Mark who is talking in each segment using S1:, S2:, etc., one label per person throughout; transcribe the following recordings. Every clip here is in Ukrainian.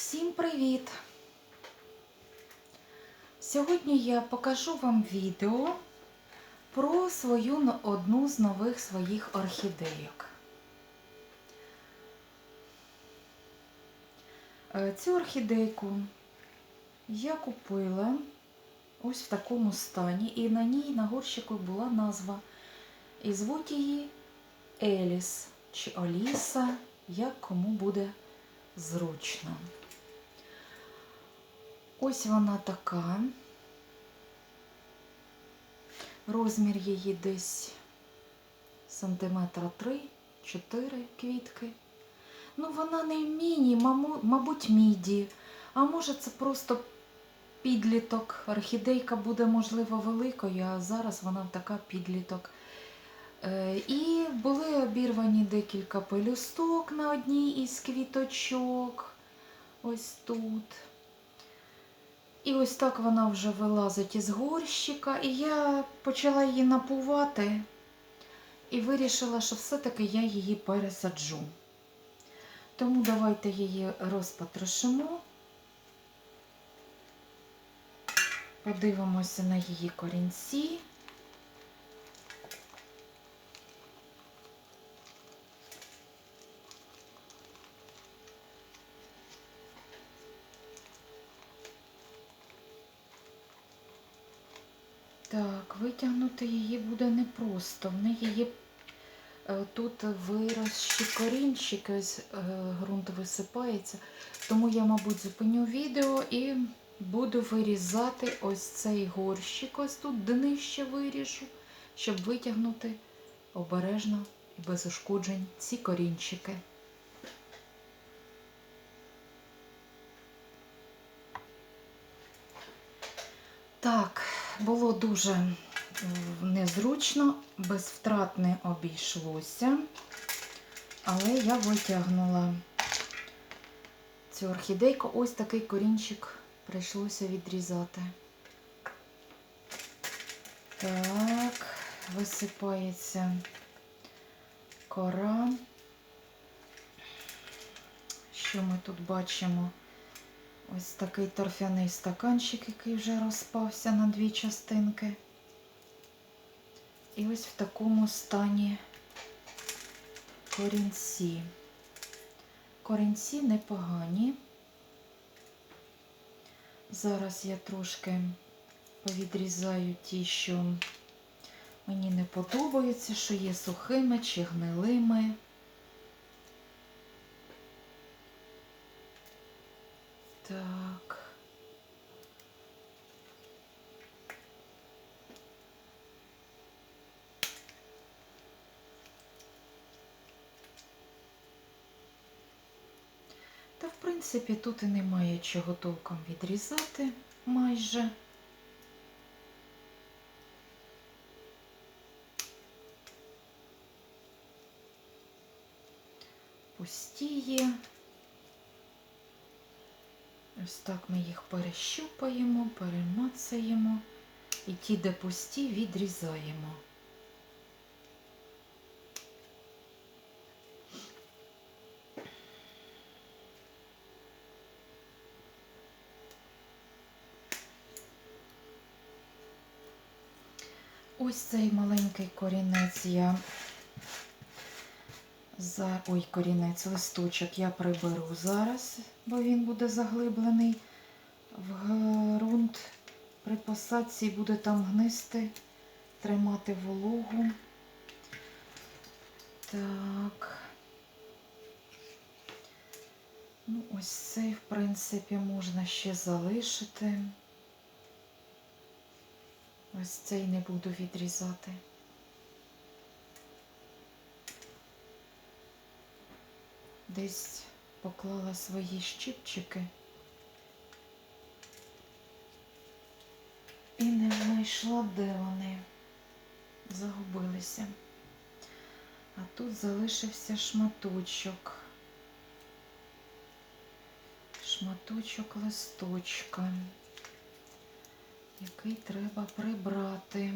S1: Всім привіт! Сьогодні я покажу вам відео про свою одну з нових своїх орхідейок. Е, Цю орхідейку я купила ось в такому стані, і на ній на горщику була назва. І звуть її Еліс чи Оліса, як кому буде зручно. Ось вона така. Розмір її десь сантиметра 3-4 квітки. Ну, вона не міні, мабуть, міді. А може, це просто підліток. Орхідейка буде, можливо, великою, а зараз вона така підліток. Е, І були обірвані декілька пелюсток на одній із квіточок. Ось тут. І ось так вона вже вилазить із горщика. І я почала її напувати і вирішила, що все-таки я її пересаджу. Тому давайте її розпотрошимо. Подивимося на її корінці. Так, витягнути її буде непросто. В неї є е, тут виросші корінчики, ось е, ґрунт висипається. Тому я, мабуть, зупиню відео і буду вирізати ось цей горщик, ось тут днище виріжу, щоб витягнути обережно і без ушкоджень ці корінчики. Так, було дуже незручно, без втрат не обійшлося, але я витягнула цю орхідейку. Ось такий корінчик прийшлося відрізати. Так, висипається кора. Що ми тут бачимо? Ось такий торфяний стаканчик, який вже розпався на дві частинки. І ось в такому стані корінці. Корінці непогані. Зараз я трошки повідрізаю ті, що мені не подобаються, що є сухими чи гнилими. Так. Та, в принципі, тут і немає чого толком відрізати майже. Пустіє. Ось так ми їх перещупаємо, перемацаємо і ті, де пусті, відрізаємо. Ось цей маленький корінець я за ой, корінець, листочок я приберу зараз, бо він буде заглиблений в ґрунт. При посадці буде там гнисти, тримати вологу. Так. Ну, ось цей, в принципі, можна ще залишити. Ось цей не буду відрізати. Десь поклала свої щипчики і не знайшла, де вони загубилися. А тут залишився шматочок. Шматочок листочка, який треба прибрати.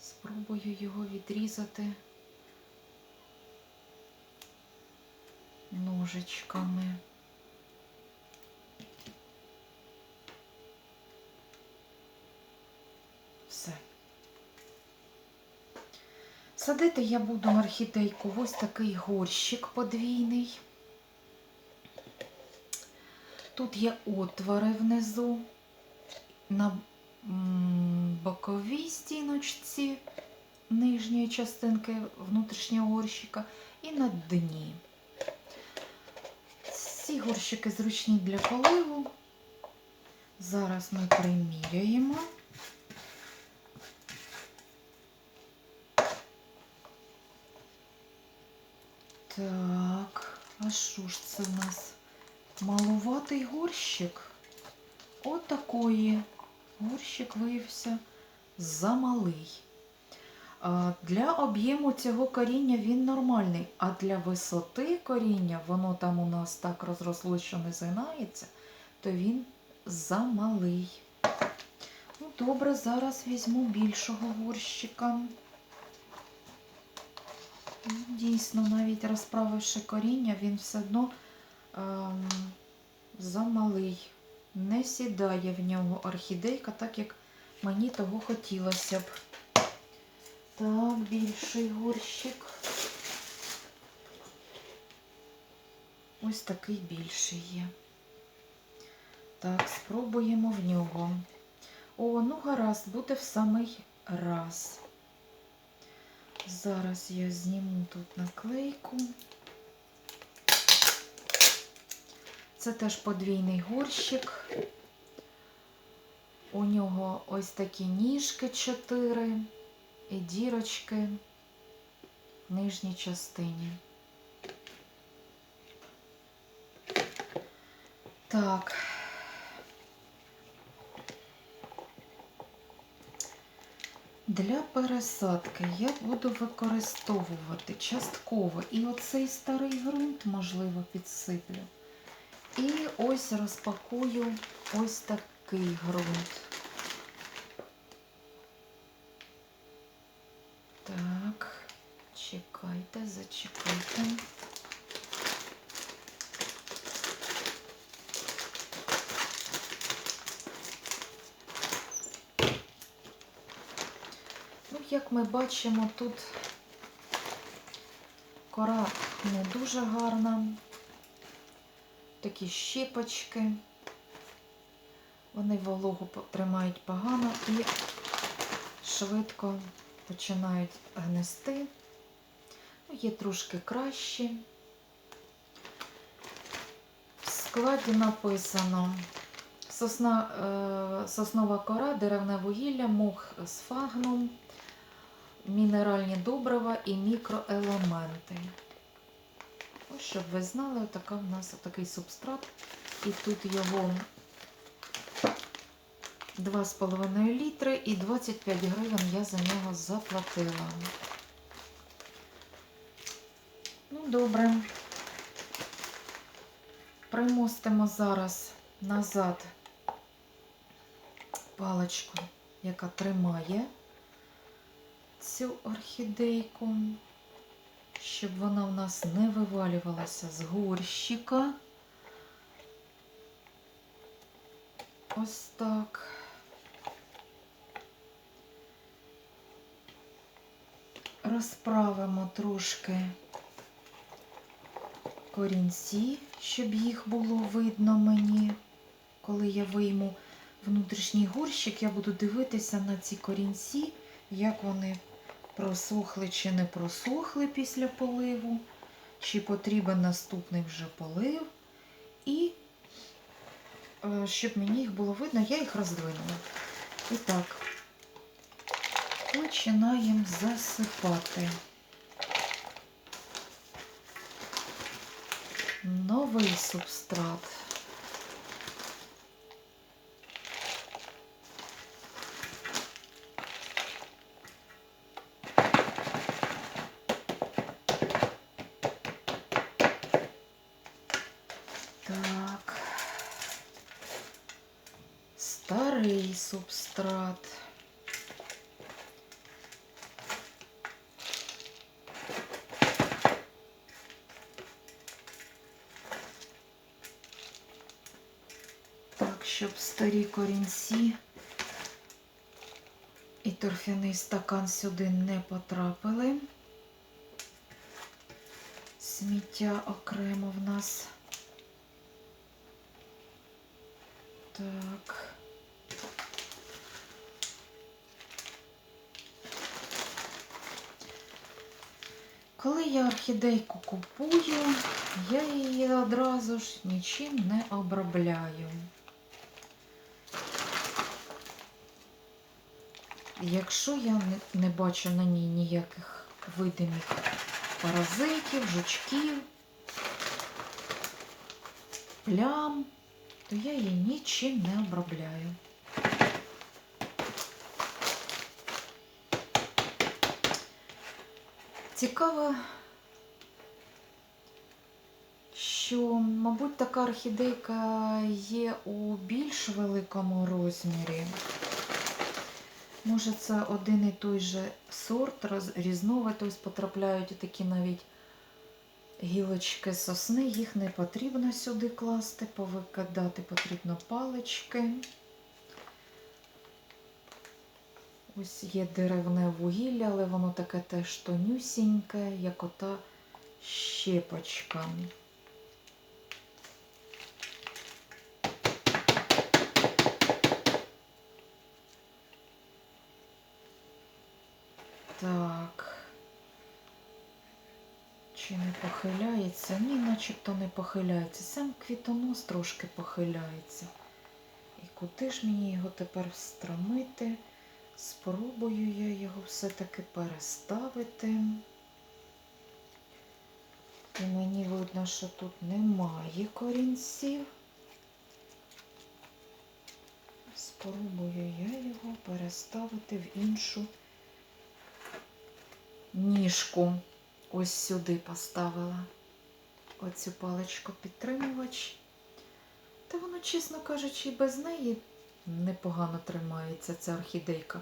S1: Спробую його відрізати ножичками. Все. Садити я буду орхідейку ось такий горщик подвійний. Тут є отвори внизу на боковій стіночці нижньої частинки внутрішнього горщика і на дні. Ці горщики зручні для поливу. Зараз ми приміряємо. Так, а що ж це в нас? Малуватий горщик. Отакої. Горщик виявився замалий. Для об'єму цього коріння він нормальний, а для висоти коріння, воно там у нас так розросло, що не згинається, то він замалий. Ну, добре, зараз візьму більшого горщика. Дійсно, навіть розправивши коріння, він все одно ем, замалий. Не сідає в нього орхідейка, так як мені того хотілося б. Так, більший горщик. Ось такий більший є. Так, спробуємо в нього. О, ну гаразд, буде в самий раз. Зараз я зніму тут наклейку. Це теж подвійний горщик. У нього ось такі ніжки чотири і дірочки в нижній частині. Так. Для пересадки я буду використовувати частково і оцей старий ґрунт, можливо, підсиплю. І ось розпакую ось такий ґрунт. Так, чекайте, зачекайте. Ну, як ми бачимо, тут кора не дуже гарна. Такі щіпочки. Вони вологу тримають погано і швидко починають гнести. Ну, Є трошки кращі. В складі написано сосна, е, соснова кора, деревне вугілля, мох з фагном, мінеральні добрива і мікроелементи. Щоб ви знали, така в нас такий субстрат. І тут його 2,5 літри і 25 гривень я за нього заплатила. Ну, добре. Примостимо зараз назад паличку, яка тримає цю орхідейку, щоб вона в нас не вивалювалася з горщика. Ось так. Розправимо трошки корінці, щоб їх було видно мені. Коли я вийму внутрішній горщик, я буду дивитися на ці корінці, як вони просохли чи не просохли після поливу, чи потрібен наступний вже полив. І е, щоб мені їх було видно, я їх роздвинула. І так, починаємо засипати. Новий субстрат. Субстрат. Так, щоб старі корінці і торфяний стакан сюди не потрапили. Сміття окремо в нас. Так. Коли я орхідейку купую, я її одразу ж нічим не обробляю. Якщо я не, бачу на ній ніяких видимих паразитів, жучків, плям, то я її нічим не обробляю. Цікаво, що, мабуть, така орхідейка є у більш великому розмірі. Може, це один і той же сорт, різновид, ось потрапляють такі навіть гілочки сосни, їх не потрібно сюди класти, повикидати потрібно палички. Ось є деревне вугілля, але воно таке теж тонюсіньке, як ота щепочка. Так. Чи не похиляється? Ні, начебто не похиляється. Сам квітонос трошки похиляється. І куди ж мені його тепер встромити? Спробую я його все-таки переставити. І мені видно, що тут немає корінців. Спробую я його переставити в іншу ніжку. Ось сюди поставила оцю паличку підтримувач. Та воно, чесно кажучи, і без неї непогано тримається ця орхідейка,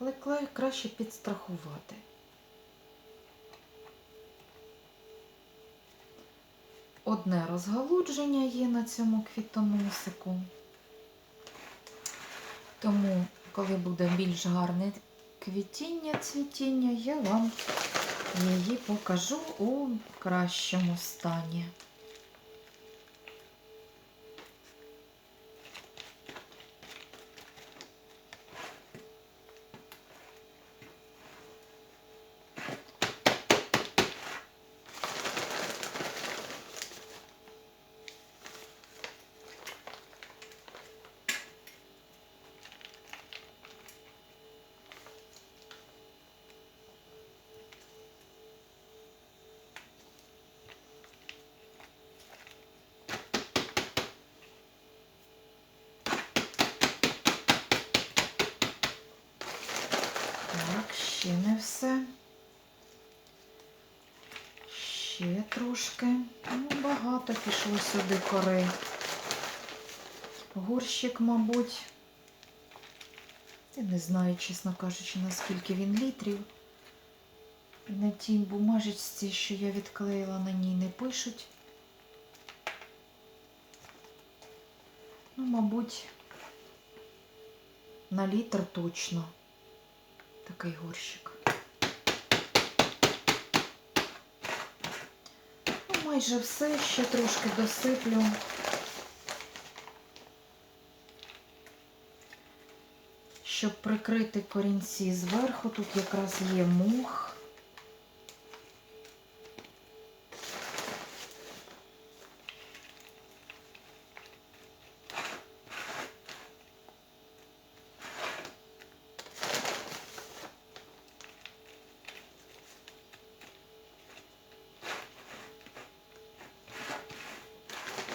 S1: але краще підстрахувати. Одне розгалудження є на цьому квітоносику. Тому, коли буде більш гарне квітіння, цвітіння, я вам її покажу у кращому стані. Ще не все. Ще трошки. Ну, багато пішло сюди кори. Горщик, мабуть. Я не знаю, чесно кажучи, наскільки він літрів. На тій бумажечці, що я відклеїла, на ній не пишуть. Ну, мабуть, на літр точно такий горщик. Ну, майже все, ще трошки досиплю. Щоб прикрити корінці зверху, тут якраз є мох.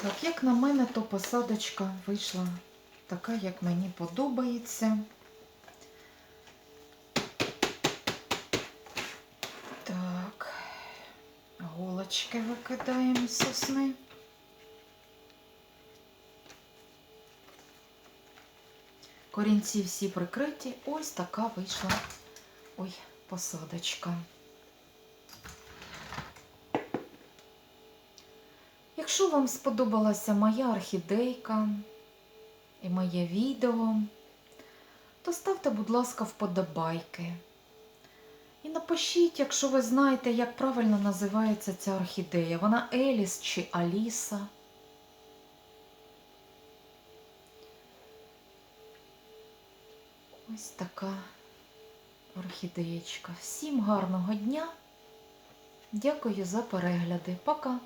S1: Так, як на мене, то посадочка вийшла така, як мені подобається. Так, голочки викидаємо з сосни. Корінці всі прикриті. Ось така вийшла ой, посадочка. Якщо вам сподобалася моя орхідейка і моє відео, то ставте, будь ласка, вподобайки. І напишіть. якщо ви знаєте, як правильно називається ця орхідея. Вона Еліс чи Аліса. Ось така орхідеєчка. Всім гарного дня. Дякую за перегляди. Пока!